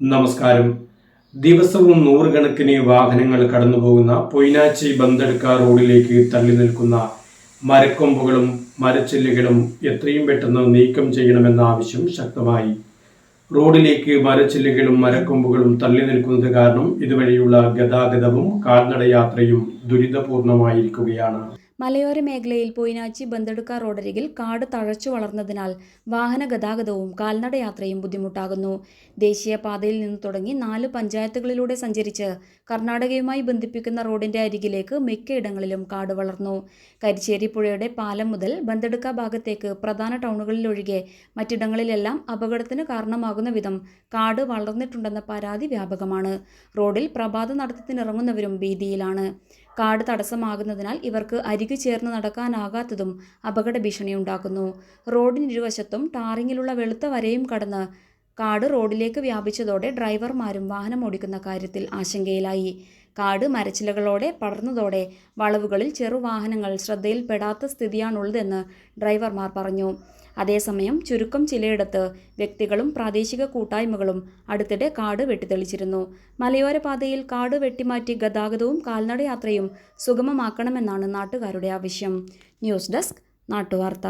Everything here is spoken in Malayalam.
നമസ്കാരം. ദിവസവും നൂറുകണക്കിന് വാഹനങ്ങൾ കടന്നുപോകുന്ന പൊയ്നാച്ചി ബന്തെടുക്ക റോഡിലേക്ക് തള്ളി നിൽക്കുന്ന മരക്കൊമ്പുകളും മരച്ചില്ലുകളും എത്രയും പെട്ടെന്ന് നീക്കം ചെയ്യണമെന്ന ആവശ്യം ശക്തമായി. റോഡിലേക്ക് മരച്ചില്ലുകളും മരക്കൊമ്പുകളും തള്ളി നിൽക്കുന്നത് കാരണം ഇതുവഴിയുള്ള ഗതാഗതവും കാൽനടയാത്രയും ദുരിതപൂർണമായിരിക്കുകയാണ്. മലയോര മേഖലയിൽ പൊയിനാച്ചി ബന്തെടുക്ക റോഡരികിൽ കാട് തഴച്ചു വളർന്നതിനാൽ വാഹന ഗതാഗതവും കാൽനടയാത്രയും ബുദ്ധിമുട്ടാകുന്നു. ദേശീയപാതയിൽ നിന്ന് തുടങ്ങി നാല് പഞ്ചായത്തുകളിലൂടെ സഞ്ചരിച്ച് കർണാടകയുമായി ബന്ധിപ്പിക്കുന്ന റോഡിന്റെ അരികിലേക്ക് മിക്കയിടങ്ങളിലും കാട് വളർന്നു. കരിച്ചേരി പുഴയുടെ പാലം മുതൽ ബന്തെടുക്ക ഭാഗത്തേക്ക് പ്രധാന ടൗണുകളിലൊഴികെ മറ്റിടങ്ങളിലെല്ലാം അപകടത്തിന് കാരണമാകുന്ന വിധം കാട് വളർന്നിട്ടുണ്ടെന്ന പരാതി വ്യാപകമാണ്. റോഡിൽ പ്രഭാത നടത്തത്തിനിറങ്ങുന്നവരും ഭീതിയിലാണ്. കാട് തടസ്സമാകുന്നതിനാൽ ഇവർക്ക് അരികു ചേർന്ന് നടക്കാനാകാത്തതും അപകട ഭീഷണിയുണ്ടാക്കുന്നു. റോഡിനിരുവശത്തും ടാറിങ്ങിലുള്ള വെളുത്ത വരയും കടന്ന് കാട് റോഡിലേക്ക് വ്യാപിച്ചതോടെ ഡ്രൈവർമാരും വാഹനം ഓടിക്കുന്ന കാര്യത്തിൽ ആശങ്കയിലായി. കാട് മരച്ചിലകളോടെ പടർന്നതോടെ വളവുകളിൽ ചെറുവാഹനങ്ങൾ ശ്രദ്ധയിൽപ്പെടാത്ത സ്ഥിതിയാണുള്ളതെന്ന് ഡ്രൈവർമാർ പറഞ്ഞു. അതേസമയം ചുരുക്കം ചിലയിടത്ത് വ്യക്തികളും പ്രാദേശിക കൂട്ടായ്മകളും അടുത്തിടെ കാട് വെട്ടിത്തെളിച്ചിരുന്നു. മലയോര പാതയിൽ കാട് വെട്ടിമാറ്റി ഗതാഗതവും കാൽനടയാത്രയും സുഗമമാക്കണമെന്നാണ് നാട്ടുകാരുടെ ആവശ്യം. News desk നാട്ടുവാർത്ത.